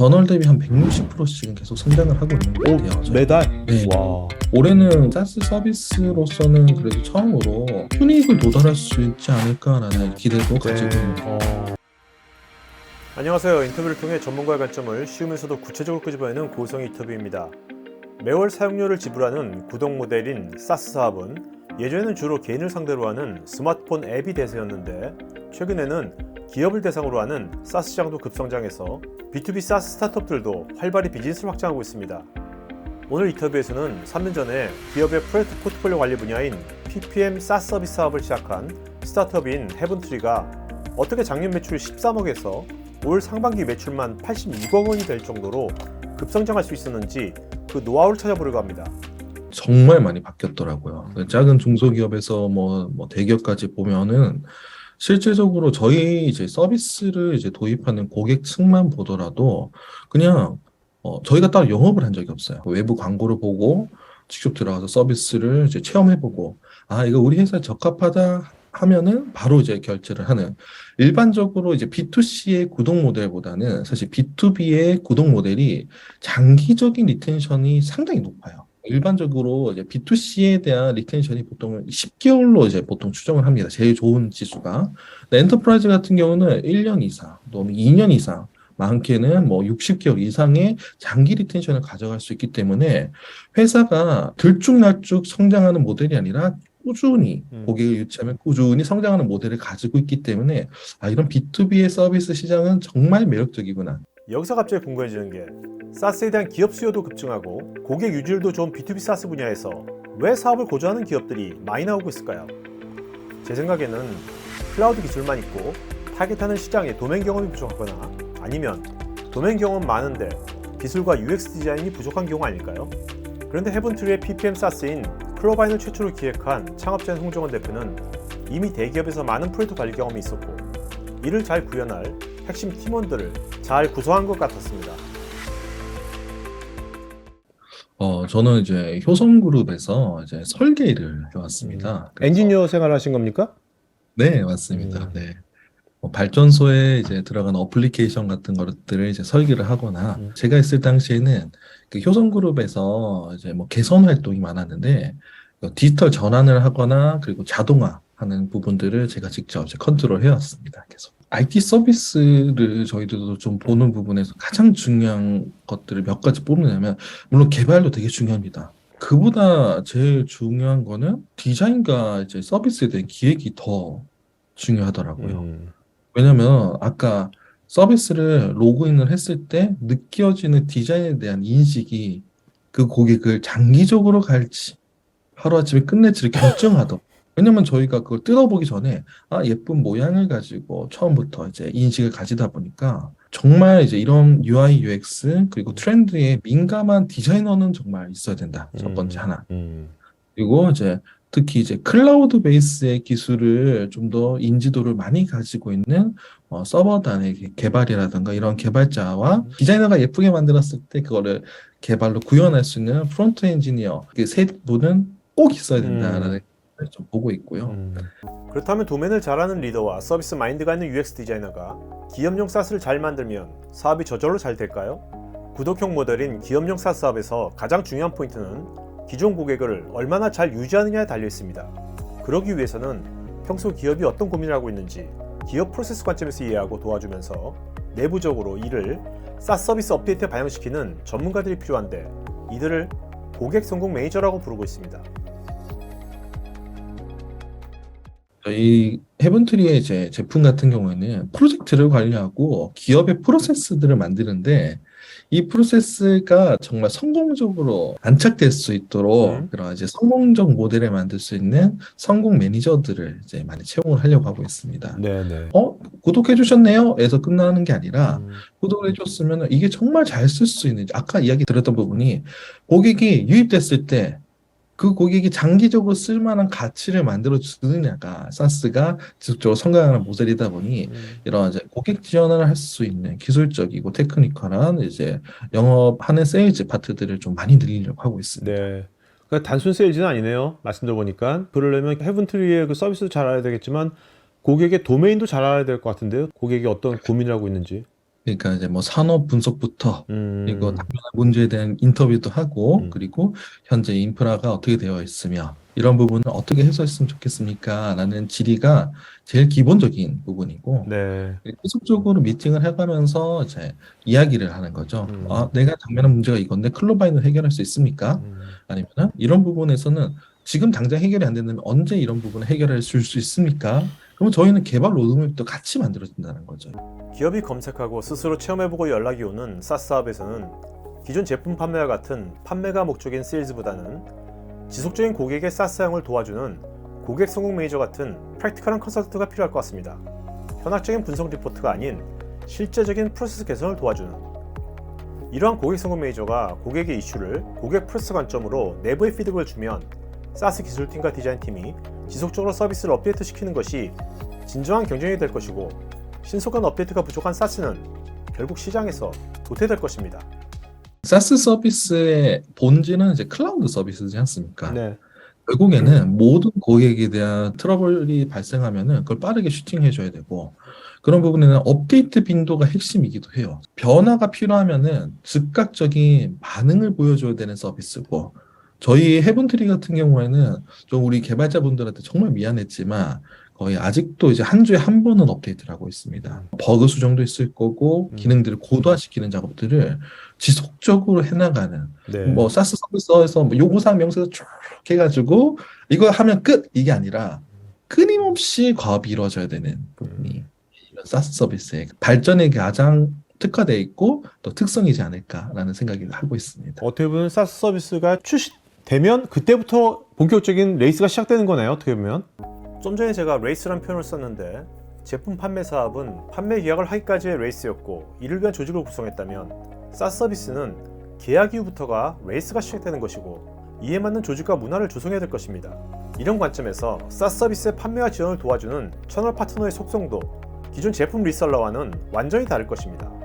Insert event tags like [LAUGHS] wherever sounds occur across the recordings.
전월 대비 한 160%씩은 계속 성장을 하고 있는 것 같아요. 저희. 매달? 네. 와. 올해는 사스 서비스로서는 그래도 처음으로 순이익을 도달할 수 있지 않을까라는 기대도 가지고 있는 어. 안녕하세요. 인터뷰를 통해 전문가의 관점을 쉬우면서도 구체적으로 끄집어내는 고성 인터뷰입니다. 매월 사용료를 지불하는 구독 모델인 사스 사업은 예전에는 주로 개인을 상대로 하는 스마트폰 앱이 대세였는데 최근에는 기업을 대상으로 하는 사스 시장도 급성장해서 B2B 사스 스타트업들도 활발히 비즈니스를 확장하고 있습니다. 오늘 인터뷰에서는 3년 전에 기업의 프로젝트 포트폴리오 관리 분야인 PPM 사스 서비스 사업을 시작한 스타트업인 헤븐트리가 어떻게 작년 매출 13억에서 올 상반기 매출만 82억 원이 될 정도로 급성장할 수 있었는지 그 노하우를 찾아보려고 합니다. 정말 많이 바뀌었더라고요. 작은 중소기업에서 뭐, 뭐 대기업까지 보면은 실질적으로 저희 이제 서비스를 이제 도입하는 고객층만 보더라도 그냥 어, 저희가 따로 영업을 한 적이 없어요. 외부 광고를 보고 직접 들어가서 서비스를 이제 체험해보고 아 이거 우리 회사에 적합하다 하면은 바로 이제 결제를 하는 일반적으로 이제 B2C의 구독 모델보다는 사실 B2B의 구독 모델이 장기적인 리텐션이 상당히 높아요. 일반적으로 이제 B2C에 대한 리텐션이 보통 10개월로 이제 보통 추정을 합니다. 제일 좋은 지수가. 엔터프라이즈 같은 경우는 1년 이상, 또 2년 이상, 많게는 뭐 60개월 이상의 장기 리텐션을 가져갈 수 있기 때문에 회사가 들쭉날쭉 성장하는 모델이 아니라 꾸준히 음. 고객을 유치하면 꾸준히 성장하는 모델을 가지고 있기 때문에 아, 이런 B2B의 서비스 시장은 정말 매력적이구나. 여기서 갑자기 궁금해지는 게 사스에 대한 기업 수요도 급증하고 고객 유지율도 좋은 B2B 사스 분야에서 왜 사업을 고조하는 기업들이 많이 나오고 있을까요? 제 생각에는 클라우드 기술만 있고 타겟하는 시장에 도메인 경험이 부족하거나 아니면 도메인 경험 많은데 기술과 UX 디자인이 부족한 경우 아닐까요? 그런데 헤븐트리의 PPM 사스인 클로바인을 최초로 기획한 창업자인 홍정원 대표는 이미 대기업에서 많은 프로젝트 관리 경험이 있었고 이를 잘 구현할 핵심 팀원들을 잘 구성한 것 같았습니다. 어, 저는 이제 효성그룹에서 이제 설계를 해왔습니다. 그래서- 엔지니어 생활하신 겁니까? 네, 맞습니다. 음. 네. 뭐 발전소에 이제 들어가는 어플리케이션 같은 것들을 이제 설계를 하거나 음. 제가 있을 당시에는 그 효성그룹에서 이제 뭐 개선 활동이 많았는데 그 디지털 전환을 하거나 그리고 자동화 하는 부분들을 제가 직접 이제 컨트롤 해왔습니다. 계속. IT 서비스를 저희들도 좀 보는 부분에서 가장 중요한 것들을 몇 가지 뽑느냐면 물론 개발도 되게 중요합니다. 그보다 제일 중요한 거는 디자인과 이제 서비스에 대한 기획이 더 중요하더라고요. 음. 왜냐면 아까 서비스를 로그인을 했을 때 느껴지는 디자인에 대한 인식이 그 고객을 장기적으로 갈지 하루아침에 끝낼지를 결정하더. 왜냐면 저희가 그걸 뜯어보기 전에 아 예쁜 모양을 가지고 처음부터 이제 인식을 가지다 보니까 정말 이제 이런 UI, UX 그리고 트렌드에 민감한 디자이너는 정말 있어야 된다. 첫 번째 하나. 음. 그리고 이제 특히 이제 클라우드 베이스의 기술을 좀 더 인지도를 많이 가지고 있는 어, 서버 단의 개- 개발이라든가 이런 개발자와 디자이너가 예쁘게 만들었을 때 그거를 개발로 구현할 수 있는 프론트 엔지니어 그 세 분은 꼭 있어야 된다라는 걸 좀 보고 있고요. 음. 그렇다면 도면을 잘하는 리더와 서비스 마인드가 있는 UX 디자이너가 기업용 사스를 잘 만들면 사업이 저절로 잘 될까요? 구독형 모델인 기업용 사스 사업에서 가장 중요한 포인트는 기존 고객을 얼마나 잘 유지하느냐에 달려 있습니다. 그러기 위해서는 평소 기업이 어떤 고민을 하고 있는지 기업 프로세스 관점에서 이해하고 도와주면서 내부적으로 이를 사스 서비스 업데이트에 반영시키는 전문가들이 필요한데 이들을 고객 성공 매니저라고 부르고 있습니다. 저희 헤븐트리의 이제 제품 같은 경우에는 프로젝트를 관리하고 기업의 프로세스들을 만드는데 이 프로세스가 정말 성공적으로 안착될 수 있도록 음. 그런 이제 성공적 모델을 만들 수 있는 성공 매니저들을 이제 많이 채용을 하려고 하고 있습니다. 네네. 어, 구독해 주셨네요? 에서 끝나는 게 아니라 음. 구독을 해줬으면 이게 정말 잘 쓸 수 있는지 아까 이야기 드렸던 부분이 고객이 유입됐을 때 그 고객이 장기적으로 쓸만한 가치를 만들어 주느냐가 사스가 지속적으로 성장하는 모델이다 보니 음. 이런 이제 고객 지원을 할 수 있는 기술적이고 테크니컬한 이제 영업하는 세일즈 파트들을 좀 많이 늘리려고 하고 있습니다. 네. 그러니까 단순 세일즈는 아니네요. 말씀 들어보니까. 그러려면 헤븐트리의 그 서비스도 잘 알아야 되겠지만 고객의 도메인도 잘 알아야 될 것 같은데요. 고객이 어떤 고민을 하고 있는지. 그러니까 이제 뭐 산업 분석부터 음. 그리고 당면한 문제에 대한 인터뷰도 하고 음. 그리고 현재 인프라가 어떻게 되어 있으며 이런 부분을 어떻게 해소했으면 좋겠습니까? 라는 질의가 제일 기본적인 부분이고 네. 계속적으로 미팅을 해가면서 이제 이야기를 하는 거죠. 음. 아, 내가 당면한 문제가 이건데 클로바인을 해결할 수 있습니까? 음. 아니면은 이런 부분에서는 지금 당장 해결이 안 된다면 언제 이런 부분을 해결할 수 있습니까? 그러면 저희는 개발 로드맵도 같이 만들어진다는 거죠. 기업이 검색하고 스스로 체험해보고 연락이 오는 사스업에서는 기존 제품 판매와 같은 판매가 목적인 세일즈보다는 지속적인 고객의 사스 사용을 도와주는 고객 성공 매니저 같은 프랙티컬한 컨설턴트가 필요할 것 같습니다. 현학적인 분석 리포트가 아닌 실제적인 프로세스 개선을 도와주는 이러한 고객 성공 매니저가 고객의 이슈를 고객 프로세스 관점으로 내부의 피드백을 주면 사스 기술팀과 디자인팀이 지속적으로 서비스를 업데이트 시키는 것이 진정한 경쟁이 될 것이고 신속한 업데이트가 부족한 사스는 결국 시장에서 도태될 것입니다. 사스 서비스의 본질은 이제 클라우드 서비스지 않습니까? 네. 결국에는 모든 고객에 대한 트러블이 발생하면은 그걸 빠르게 슈팅해줘야 되고 그런 부분에는 업데이트 빈도가 핵심이기도 해요. 변화가 필요하면은 즉각적인 반응을 보여줘야 되는 서비스고 저희 헤븐트리 같은 경우에는 좀 우리 개발자분들한테 정말 미안했지만 거의 아직도 이제 한 주에 한 번은 업데이트를 하고 있습니다. 버그 수정도 있을 거고 음. 기능들을 고도화시키는 작업들을 지속적으로 해나가는 네. 뭐 사스 서비스에서 뭐 요구사항 명세서 쭉 해가지고 이거 하면 끝 이게 아니라 끊임없이 과업이 이루어져야 되는 부분이 이런 사스 서비스의 발전에 가장 특화되어 있고 또 특성이지 않을까라는 생각을 하고 있습니다. 어떻게 보면 사스 서비스가 출시 되면 그때부터 본격적인 레이스가 시작되는 거네요. 어떻게 보면. 좀 전에 제가 레이스란 표현을 썼는데 제품 판매 사업은 판매 계약을 하기까지의 레이스였고 이를 위한 조직을 구성했다면 사스 서비스는 계약 이후부터가 레이스가 시작되는 것이고 이에 맞는 조직과 문화를 조성해야 될 것입니다. 이런 관점에서 사스 서비스의 판매와 지원을 도와주는 채널 파트너의 속성도 기존 제품 리셀러와는 완전히 다를 것입니다.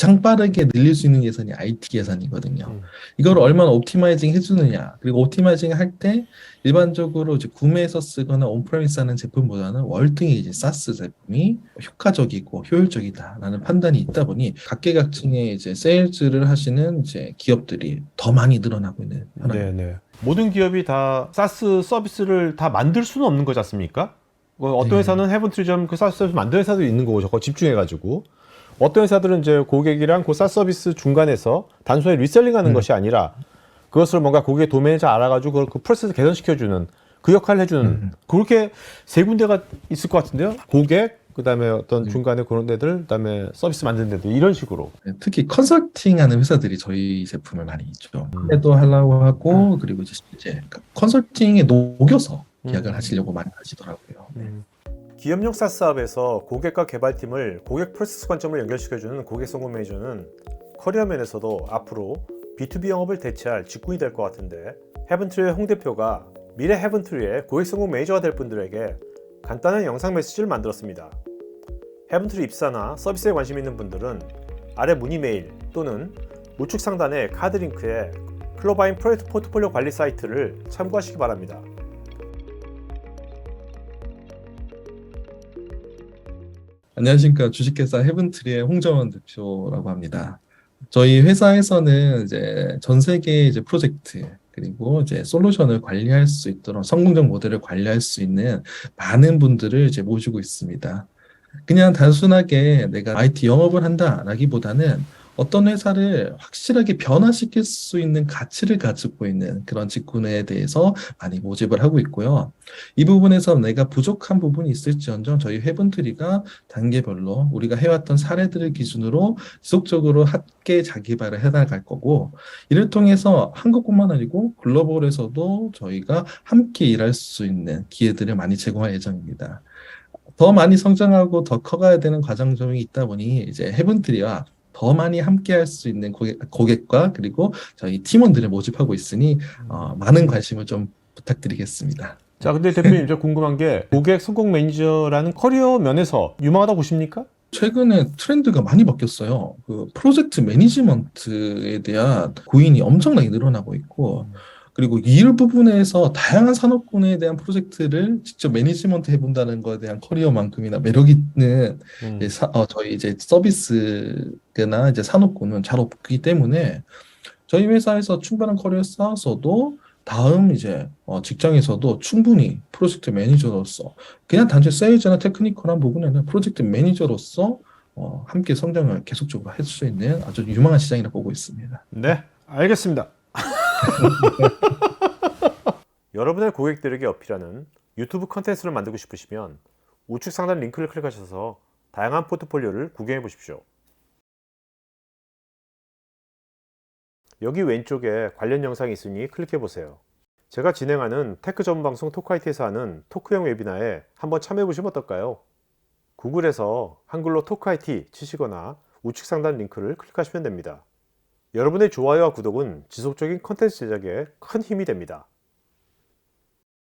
가장 빠르게 늘릴 수 있는 예산이 IT 예산이거든요. 음. 이걸 얼마나 옵티마이징 해주느냐. 그리고 옵티마이징 할 때 일반적으로 이제 구매해서 쓰거나 온프레미스 하는 제품보다는 월등히 이제 사스 제품이 효과적이고 효율적이다라는 판단이 있다 보니 각계각층의 이제 세일즈를 하시는 이제 기업들이 더 많이 늘어나고 있는 현황입니다. 네, 네. 모든 기업이 다 사스 서비스를 다 만들 수는 없는 거지 않습니까? 어, 어떤 네. 회사는 헤븐트리점 그 사스 서비스 만드는 회사도 있는 거고 저거 집중해가지고 어떤 회사들은 이제 고객이랑 그 사스 서비스 중간에서 단순히 리셀링하는 음. 것이 아니라 그것을 뭔가 고객의 도메인을 잘 알아가지고 그걸 그 프로세스 개선시켜주는 그 역할을 해주는 음. 그렇게 세 군데가 있을 것 같은데요. 고객 그다음에 어떤 네. 중간에 그런 데들 그다음에 서비스 만드는 데들 이런 식으로 네, 특히 컨설팅하는 회사들이 저희 제품을 많이 있죠. 음. 해도 하려고 하고 그리고 이제 실제 컨설팅에 녹여서 계약을 음. 하시려고 많이 하시더라고요. 네. 기업용 사스 사업에서 고객과 개발팀을 고객 프로세스 관점을 연결시켜주는 고객 성공 매니저는 커리어 면에서도 앞으로 B2B 영업을 대체할 직군이 될 것 같은데 헤븐트리의 홍 대표가 미래 헤븐트리의 고객 성공 매니저가 될 분들에게 간단한 영상 메시지를 만들었습니다. 헤븐트리 입사나 서비스에 관심 있는 분들은 아래 문의 메일 또는 우측 상단의 카드 링크에 클로바인 프로젝트 포트폴리오 관리 사이트를 참고하시기 바랍니다. 안녕하십니까. 주식회사 헤븐트리의 홍정원 대표라고 합니다. 저희 회사에서는 이제 전 세계 이제 프로젝트 그리고 이제 솔루션을 관리할 수 있도록 성공적 모델을 관리할 수 있는 많은 분들을 이제 모시고 있습니다. 그냥 단순하게 내가 IT 영업을 한다라기보다는 어떤 회사를 확실하게 변화시킬 수 있는 가치를 가지고 있는 그런 직군에 대해서 많이 모집을 하고 있고요. 이 부분에서 내가 부족한 부분이 있을지언정 저희 헤븐트리가 단계별로 우리가 해왔던 사례들을 기준으로 지속적으로 함께 자기발을 해나갈 거고 이를 통해서 한국뿐만 아니고 글로벌에서도 저희가 함께 일할 수 있는 기회들을 많이 제공할 예정입니다. 더 많이 성장하고 더 커가야 되는 과정 중에 있다 보니 이제 헤븐트리와 더 많이 함께 할 수 있는 고객, 고객 과 그리고 저희 팀원들을 모집하고 있으니 어, 많은 관심을 좀 부탁드리겠습니다. 자, 근데 대표님 저 궁금한 게 고객 성공 매니저라는 커리어 면에서 유망하다고 보십니까? 최근에 트렌드가 많이 바뀌었어요. 그 프로젝트 매니지먼트에 대한 고인이 엄청나게 늘어나고 있고, 그리고 이 일부분에서 다양한 산업군에 대한 프로젝트를 직접 매니지먼트 해본다는 것에 대한 커리어만큼이나 매력 있는 음. 이제 사- 어, 저희 이제 서비스나 이제 산업군은 잘 없기 때문에 저희 회사에서 충분한 커리어 쌓아서도 다음 이제 어, 직장에서도 충분히 프로젝트 매니저로서 그냥 단지 세일즈나 테크니컬한 부분에는 프로젝트 매니저로서 어, 함께 성장을 계속적으로 할 수 있는 아주 유망한 시장이라 보고 있습니다. 네, 알겠습니다. [LAUGHS] 여러분의 고객들에게 어필하는 유튜브 컨텐츠를 만들고 싶으시면 우측 상단 링크를 클릭하셔서 다양한 포트폴리오를 구경해 보십시오. 여기 왼쪽에 관련 영상이 있으니 클릭해 보세요. 제가 진행하는 테크 전문 방송 토크아이티에서 하는 토크형 웨비나에 한번 참여해 보시면 어떨까요? 구글에서 한글로 토크아이티 치시거나 우측 상단 링크를 클릭하시면 됩니다. 여러분의 좋아요와 구독은 지속적인 컨텐츠 제작에 큰 힘이 됩니다.